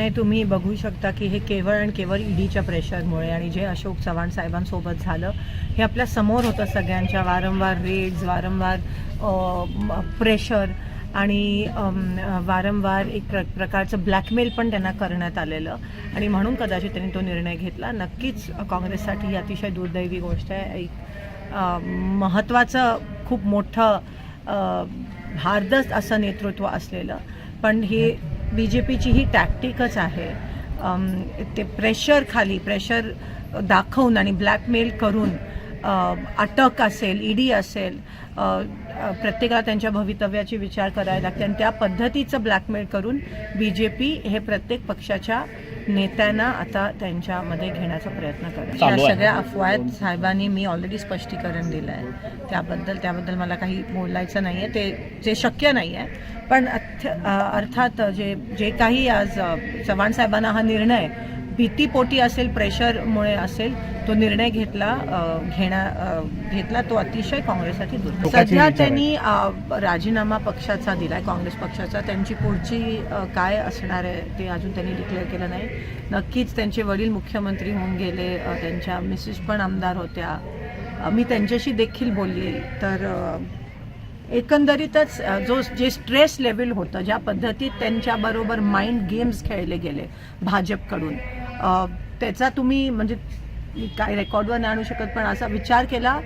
निर्णय तुम्ही बघू शकता की हे केवळ आणि केवळ ईडीच्या प्रेशरमुळे आणि जे अशोक चव्हाण साहेबांसोबत झालं हे आपल्यासमोर होतं सगळ्यांच्या वारंवार रेड्स वारंवार प्रेशर आणि वारंवार एक प्र प्रकारचं ब्लॅकमेल पण त्यांना करण्यात आलेलं. आणि म्हणून कदाचित त्यांनी तो निर्णय घेतला. नक्कीच काँग्रेससाठी ही अतिशय दुर्दैवी गोष्ट आहे. एक महत्त्वाचं खूप मोठं भारदस्त असं नेतृत्व असलेलं. पण हे बी जे पीची ही टॅक्टिकच आहे ते प्रेशर खाली प्रेशर दाखवून आणि ब्लॅकमेल करून अटक असेल ईडी असेल प्रत्येकाला त्यांच्या भवितव्याची विचार करायला लागते. आणि त्या पद्धतीचं ब्लॅकमेल करून बी जे पी हे प्रत्येक पक्षाच्या नेत्यांना आता त्यांच्यामध्ये घेण्याचा प्रयत्न चालू या. सगळ्या अफवात साहेबांनी मी ऑलरेडी स्पष्टीकरण दिलं आहे त्याबद्दल त्याबद्दल मला काही बोलायचं नाही आहे ते जे शक्य नाही आहे पण अर्थात जे जे काही आज चव्हाण साहेबांना हा निर्णय भीतीपोटी असेल प्रेशरमुळे असेल तो निर्णय घेतला घेण्या घेतला तो अतिशय काँग्रेससाठी टोकाची सध्या. त्यांनी राजीनामा पक्षाचा दिलाय काँग्रेस पक्षाचा. त्यांची पुढची काय असणार आहे ते अजून त्यांनी डिक्लेअर केलं नाही. नक्कीच त्यांचे वडील मुख्यमंत्री होऊन गेले त्यांच्या मिसेस पण आमदार होत्या. मी त्यांच्याशी देखील बोलली. तर एकंदरीतच जो जे स्ट्रेस लेवल होतं ज्या पद्धतीत त्यांच्याबरोबर माइंड गेम्स खेळले गेले भाजपकडून त्याचा तुम्ही म्हणजे मी काय रेकॉर्डवर नाही आणू शकत पण असा विचार केला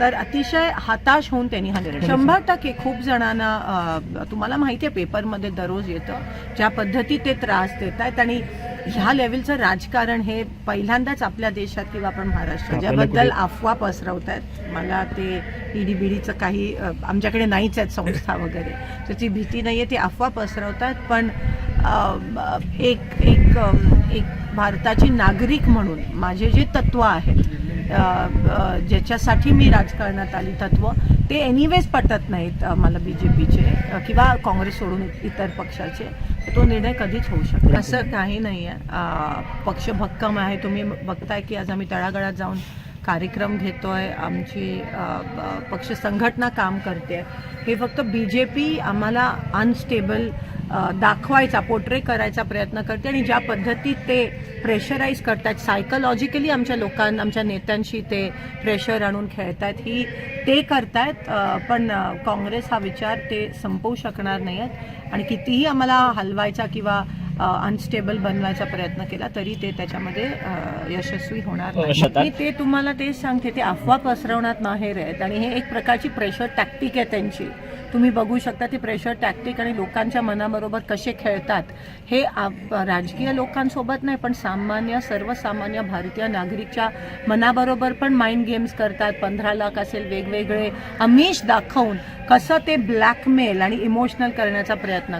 तर अतिशय हताश होऊन त्यांनी हा निर्णय शंभर टक्के खूप जणांना तुम्हाला माहिती आहे पेपरमध्ये दररोज येतं. ज्या पद्धतीत ते त्रास देत आहेत आणि ह्या लेवलचं राजकारण हे पहिल्यांदाच आपल्या देशात किंवा आपण महाराष्ट्रात आपल्याला ज्याबद्दल अफवा पसरवत आहेत मला ते ईडी बीडीचं काही आमच्याकडे नाहीच आहेत संस्था वगैरे. त्याची भीती नाही आहे ती अफवा पसरवतात पण एक एक एक भारताची नागरिक म्हणून माझे जे तत्व आहेत ज्याच्यासाठी मी राजकारणात आली तत्व ते एनिवेज पटत नाहीत मला बी जे पीचे किंवा काँग्रेस सोडून इतर पक्षाचे. तो निर्णय कधीच होऊ शकतो असं काही नाही आहे पक्ष भक्कम आहे. तुम्ही बघताय की आज आम्ही तळागाळात जाऊन कार्यक्रम घेतोय. आमची ब- पक्ष संघटना काम करते. हे फक्त बी जे पी आम्हाला अनस्टेबल दाखवायचा पोर्ट्रे करायचा प्रयत्न करते आणि ज्या पद्धतीत ते प्रेशराईज करतात सायकोलॉजिकली आमच्या लोकांना आमच्या नेत्यांशी ते प्रेशर आणून खेळतात ही ते करतायत पण काँग्रेस हा विचार ते संपवू शकणार नाही आहेत आणि कितीही आम्हाला हलवायचा किंवा अनस्टेबल बनवायचा प्रयत्न केला तरी ते त्याच्यामध्ये यशस्वी होणार नाही. ते तुम्हाला तेच सांगते ते अफवा पसरवण्यात माहेर आहेत आणि हे एक प्रकारची प्रेशर टॅक्टिक आहे त्यांची. तुम्ही बघू शकता ती प्रेशर टॅक्टिक आणि लोकांच्या मनाबरोबर कसे खेळतात हे राजकीय लोकांसोबत नाही पण सामान्य सर्वसामान्य भारतीय नागरिकच्या मनाबरोबर पण माइंड गेम्स करतात. पंधरा लाख असेल वेगवेगळे अमिष दाखवून कसं ते ब्लॅकमेल आणि इमोशनल करण्याचा प्रयत्न